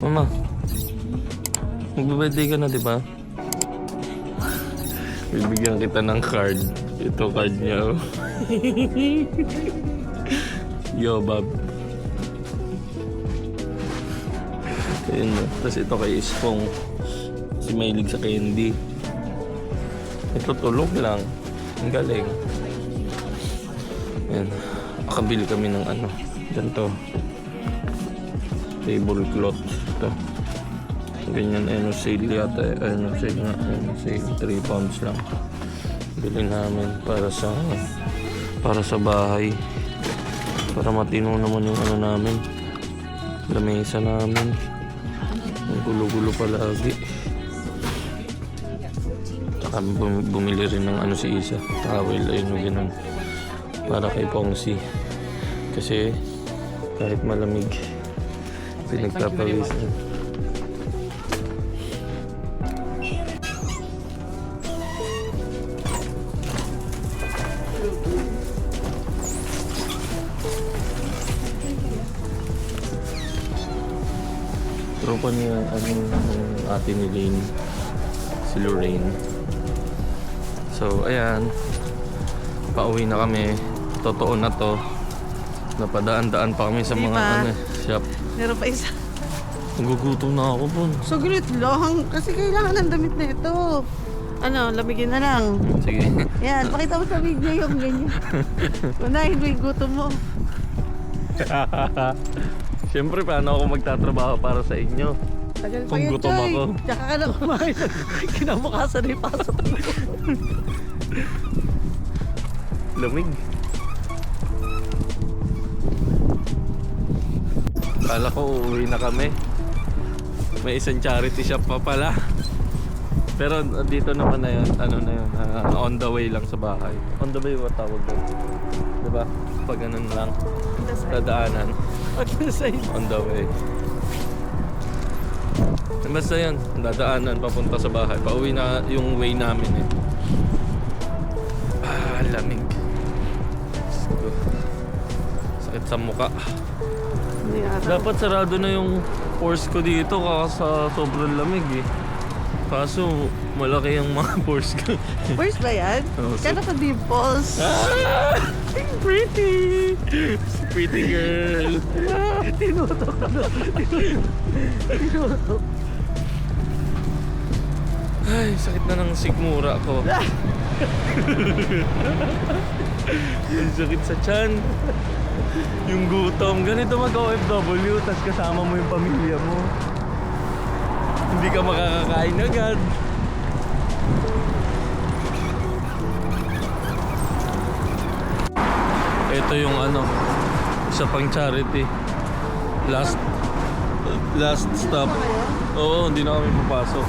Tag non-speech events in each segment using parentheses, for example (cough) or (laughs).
Mama, magbe-birthday ka na, di ba? Bibigyan kita ng card. Ito card niya. oh. (laughs) Yo, Bob. Ayun na. Tapos ito kay Ispong. Si Mahilig sa candy. Ito tulog lang. Ang galing. Ayan. Makabili kami ng ano. Ganito. Tablecloth. Ito. Ganyan. Ayun, sale yata. Ayun, sale nga. Ayun, sale. 3 pounds lang. Bili namin para sa para sa bahay. Para matino naman yung ano namin. Lamesa namin. Ang gulo-gulo palagi. Tsaka bum- bumili rin ng ano si Isa. Towel, ayun o ganun. Para kay Pongsi. Kasi kahit malamig, pinagpapawis niya. Tropa niya, ano, yung ate ni Lane, si Lorraine. So, ayan. Pauwi na kami. Totoo na to. Napadaan-daan pa kami sa Di mga ba? ano, shop. Meron pa isa. Nagugutom na ako po. Saglit lang. Kasi kailangan ng damit na ito. Ano, lamigin na lang. Sige. Yan, pakita mo sa video yung ganyan. Unahin mo yung gutom mo. (laughs) Siyempre, paano ako magtatrabaho para sa inyo? Tagal pa Kung yun, gutom Choy. ako. Tsaka ka na kumain. (laughs) Kinabukasan na yung pasok mo. (laughs) Lamig. Kala ko uuwi na kami. May isang charity shop pa pala. Pero dito naman na yun, ano na yun, uh, on the way lang sa bahay. On the way, what tawag doon? Diba? Pag ganun lang, dadaanan, (laughs) At the side. on the way. Basta yun, dadaanan papunta sa bahay. Pauwi na yung way namin eh. Ah, lamig. Sakit sa muka. Hindi ata. Dapat sarado na yung pores ko dito kasi sa sobrang lamig eh. Kaso malaki yung mga (laughs) pores ko. Where's ba yan? Oh, so- Kano ka dimples? ah! Pretty! Pretty girl! Tinuto ka na. Tinuto. Ay, sakit na ng sigmura ko. (laughs) Ang sakit sa tiyan. Yung gutom. Ganito mag-OFW, tas kasama mo yung pamilya mo. Hindi ka makakakain agad. Ito yung ano, isa pang charity. Last last stop. Oo, hindi na kami papasok.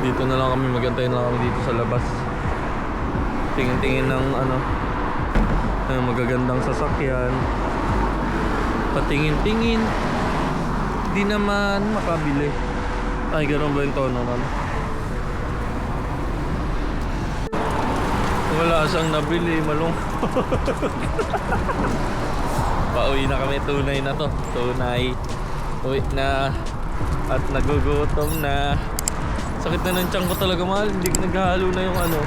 Dito na lang kami magantay na lang kami dito sa labas. Tingin-tingin ng ano ng magagandang sasakyan. Patingin-tingin. Di naman makabili. Ay, ganun ba yung tono nun? Wala siyang nabili, malungkot. (laughs) Pauwi na kami, tunay na to. Tunay. Uwi na. At nagugutom na. Sakit na ng tiyan ko talaga mahal. Hindi naghahalo na yung ano.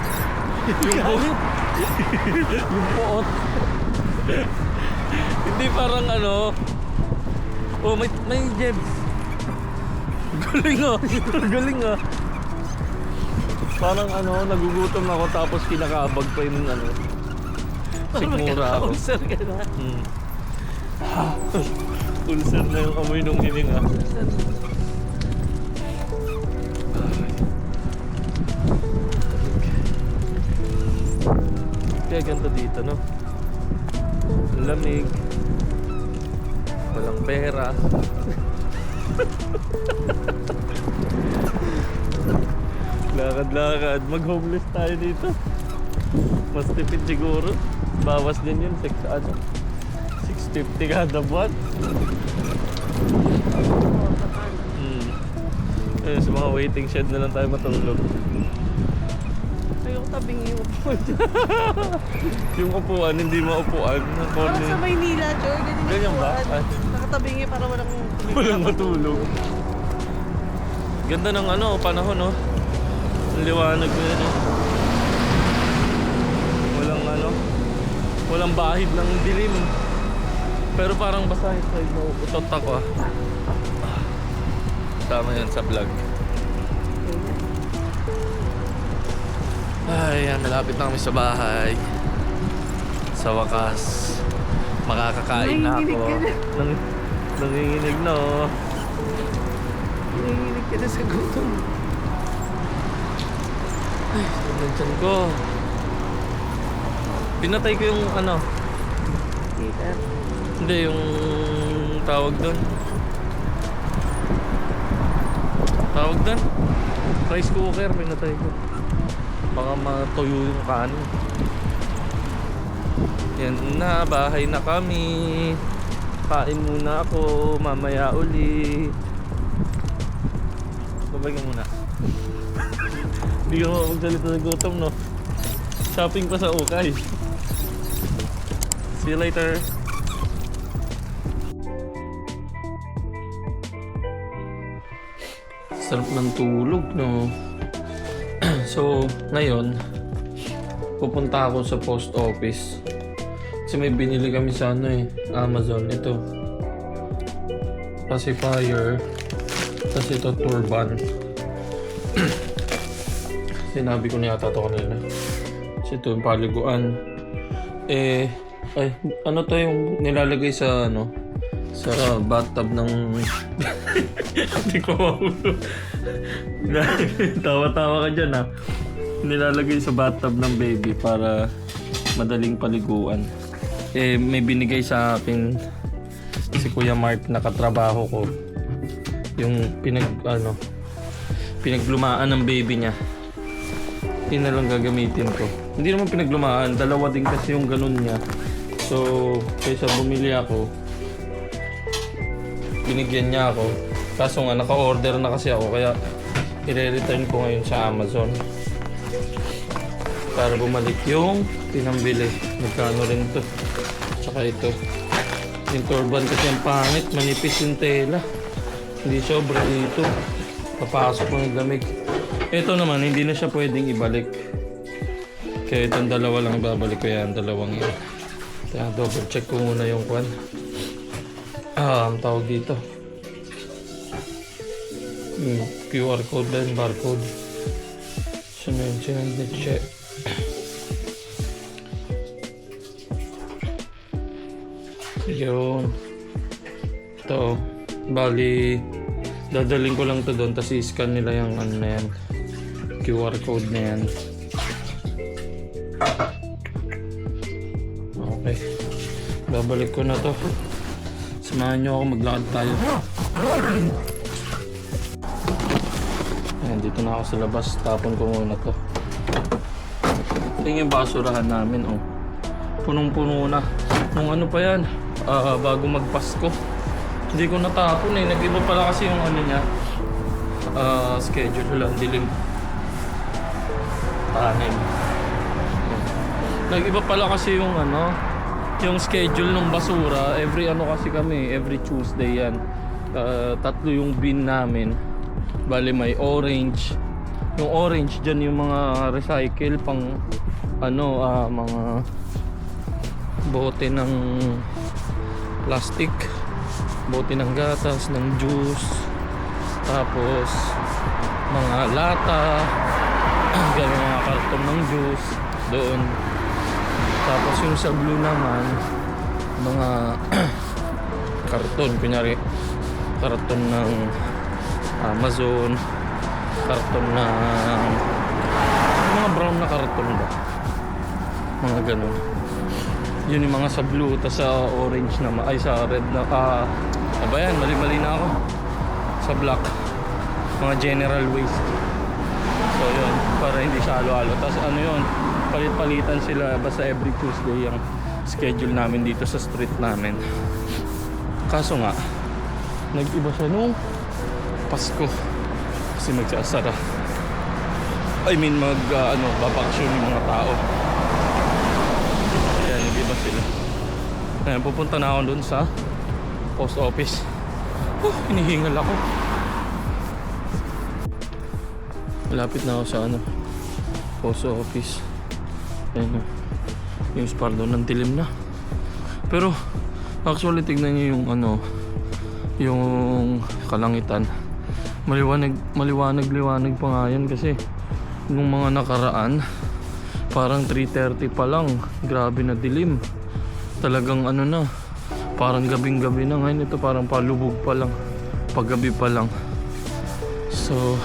(laughs) Yung buhok. Yung puot. Hindi parang ano. Oh, may, may jebs. Galing ah. (laughs) Galing ah. Parang ano, nagugutom ako tapos kinakabag pa yung ano. Sikmura ako. Ulcer ka na. Hmm. (laughs) Ulcer na yung amoy nung hining ah. Kaya ganito dito, no? Lamig. Walang pera. (laughs) Lakad-lakad. Mag-homeless tayo dito. Mas tipid siguro. Bawas din yun. Six, ano? 650 kada buwan. Hmm. Eh, sa mga waiting shed na lang tayo matulog. Tabing yung upo. (laughs) Yung upuan, hindi maupuan. Ng Parang sa Maynila, Joy. Ganyan, Ganyan ba? upuan. Ay. Nakatabing tabi niya para walang... (laughs) Walang matulog. Ganda ng ano, panahon no. Ang liwanag ko yan eh. Walang ano, walang bahid ng dilim. Pero parang basa yung side mo. Utot ako ah. Tama yan sa vlog. Ay, yan, malapit na kami sa bahay. Sa wakas, makakakain na ako. Nanginginig ka na. Nang, nanginginig na oh. Nanginginig ka na sa gutom. Ang tiyan ko. Pinatay ko yung ano, Heater. hindi yung tawag doon. Tawag doon? Rice cooker, pinatay ko. Baka matuyo yung kanin. Yan na, bahay na kami. Kain muna ako, mamaya uli. Babay ka muna. (laughs) Hindi ka magsalita sa gutom, no? Shopping pa sa ukay. See you later. Sarap ng tulog, no? So, ngayon, pupunta ako sa post office. Kasi may binili kami sa ano eh, Amazon. Ito. Pacifier. Tapos ito, turban. (clears throat) Sinabi ko na yata ito kanina. Kasi ito yung paliguan. Eh, ay, ano to yung nilalagay sa ano? Sa bathtub ng... (laughs) Hindi ko mahulog. (laughs) Tawa-tawa ka dyan ha. Nilalagay sa bathtub ng baby para madaling paliguan. Eh, may binigay sa akin si Kuya Mark na katrabaho ko. Yung pinag, ano, pinaglumaan ng baby niya. Yun na lang gagamitin ko. Hindi naman pinaglumaan, dalawa din kasi yung ganun niya. So, kaysa bumili ako, binigyan niya ako. Kaso nga, naka-order na kasi ako, kaya i-return ko ngayon sa Amazon. Para bumalik yung pinambili. Magkano rin to. Tsaka ito. Yung turban kasi ang pangit, manipis yung tela. Hindi sobra dito. Papasok ng lamig. Ito naman, hindi na siya pwedeng ibalik. Kaya itong dalawa lang ibabalik ko yan, dalawang yan. Kaya double check ko muna yung kwan. Ah, ang tawag dito. QR code din, barcode. Sino yun? Sinandit siya. Yun. Ito. Bali, dadaling ko lang to doon tapos i-scan nila yung ano na yan. QR code na yan. Okay. Babalik ko na to. Samahan nyo ako maglakad tayo. Ayan, dito na ako sa labas. Tapon ko muna to. Ito yung basurahan namin, oh. Punong-puno na. Nung ano pa yan, ah, bago magpasko. Hindi ko natapon eh. Nag-iba pala kasi yung ano niya. ah, schedule. Wala, dilim. Tanim. Nag-iba pala kasi yung ano, yung schedule ng basura. Every ano kasi kami, every Tuesday yan. Ah, tatlo yung bin namin. Bali may orange. Yung orange dyan yung mga recycle pang ano, ah, mga bote ng plastic, bote ng gatas, ng juice, tapos mga lata, (clears throat) ganun mga karton ng juice. Doon. Tapos yung sa blue naman, mga (clears throat) karton, kunyari karton ng Amazon, karton ng mga brown na karton ba? Mga ganun. Yun yung mga sa blue, tas sa orange na, ay sa red na, ah, ba yan? Mali-mali na ako. Sa black. Mga general waste. So yun, para hindi siya halo-halo. Tapos ano yun, palit-palitan sila basta every Tuesday yung schedule namin dito sa street namin. Kaso nga, nag-iba siya nung Pasko. Kasi magsasara. I mean, mag, ah, ano, babakasyon yung mga tao. Ayan, nag-iba sila. Ayan, pupunta na ako dun sa post office. Oh, hinihingal ako. Malapit na ako sa ano, post office. Ayan o. Yung spardo ng dilim na. Pero, actually, tignan nyo yung ano, yung kalangitan. Maliwanag, maliwanag, liwanag pa nga yan kasi nung mga nakaraan, parang 3.30 pa lang. Grabe na dilim. Talagang ano na, parang gabing-gabi na. Ngayon ito parang palubog pa lang. Paggabi pa lang. So,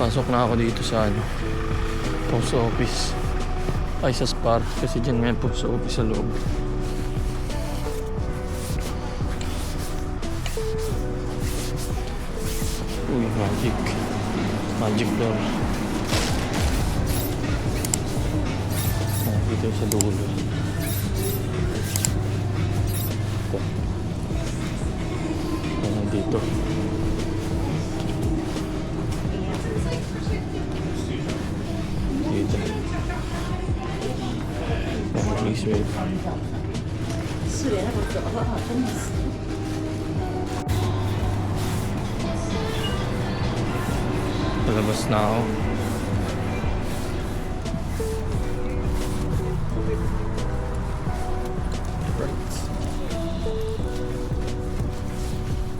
pasok na ako dito sa ano, post office. Ay, sa SPAR. Kasi dyan ngayon post office sa loob. Uy, magic. Magic door. Ah, dito sa dulo. Ito. Ayan, dito. Dito. Ayan, please wait. 是的，我走了，真的是。 Palabas na ako.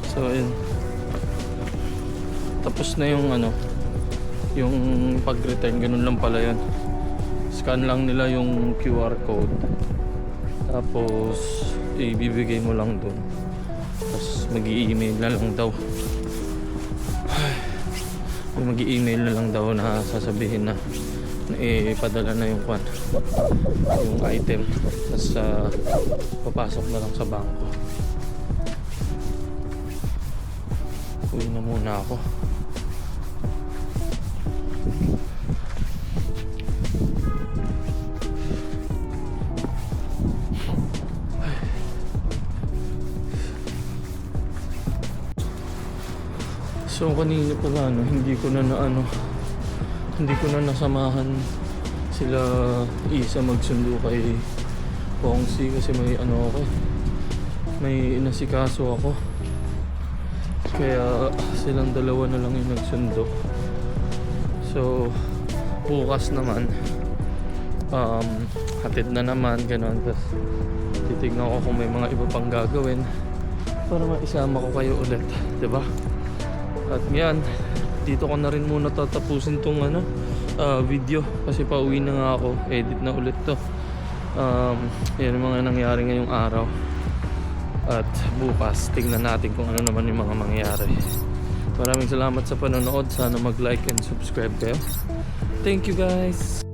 So, ayun. Tapos na yung ano, yung pag-return, ganun lang pala yun. Scan lang nila yung QR code. Tapos, ibibigay mo lang doon. Tapos, mag-i-email na lang daw. Mag-email na lang daw na sasabihin na na na yung kwan yung item. Tapos ah, papasok na lang sa bangko. Uwi na muna ako So kanina pala ano, hindi ko na na ano, hindi ko na nasamahan sila isa magsundo kay Pongsi kasi may ano ako may inasikaso ako. Kaya silang dalawa na lang yung nagsundo. So bukas naman um, hatid na naman ganun tapos titignan ko kung may mga iba pang gagawin para maisama ko kayo ulit, ba? At yan, dito ko na rin muna tatapusin tong ano, ah, video kasi pauwi na nga ako, edit na ulit to. Um, yan mga nangyari ngayong araw. At bukas, tingnan natin kung ano naman yung mga mangyayari. Maraming salamat sa panonood. Sana mag-like and subscribe kayo. Thank you guys!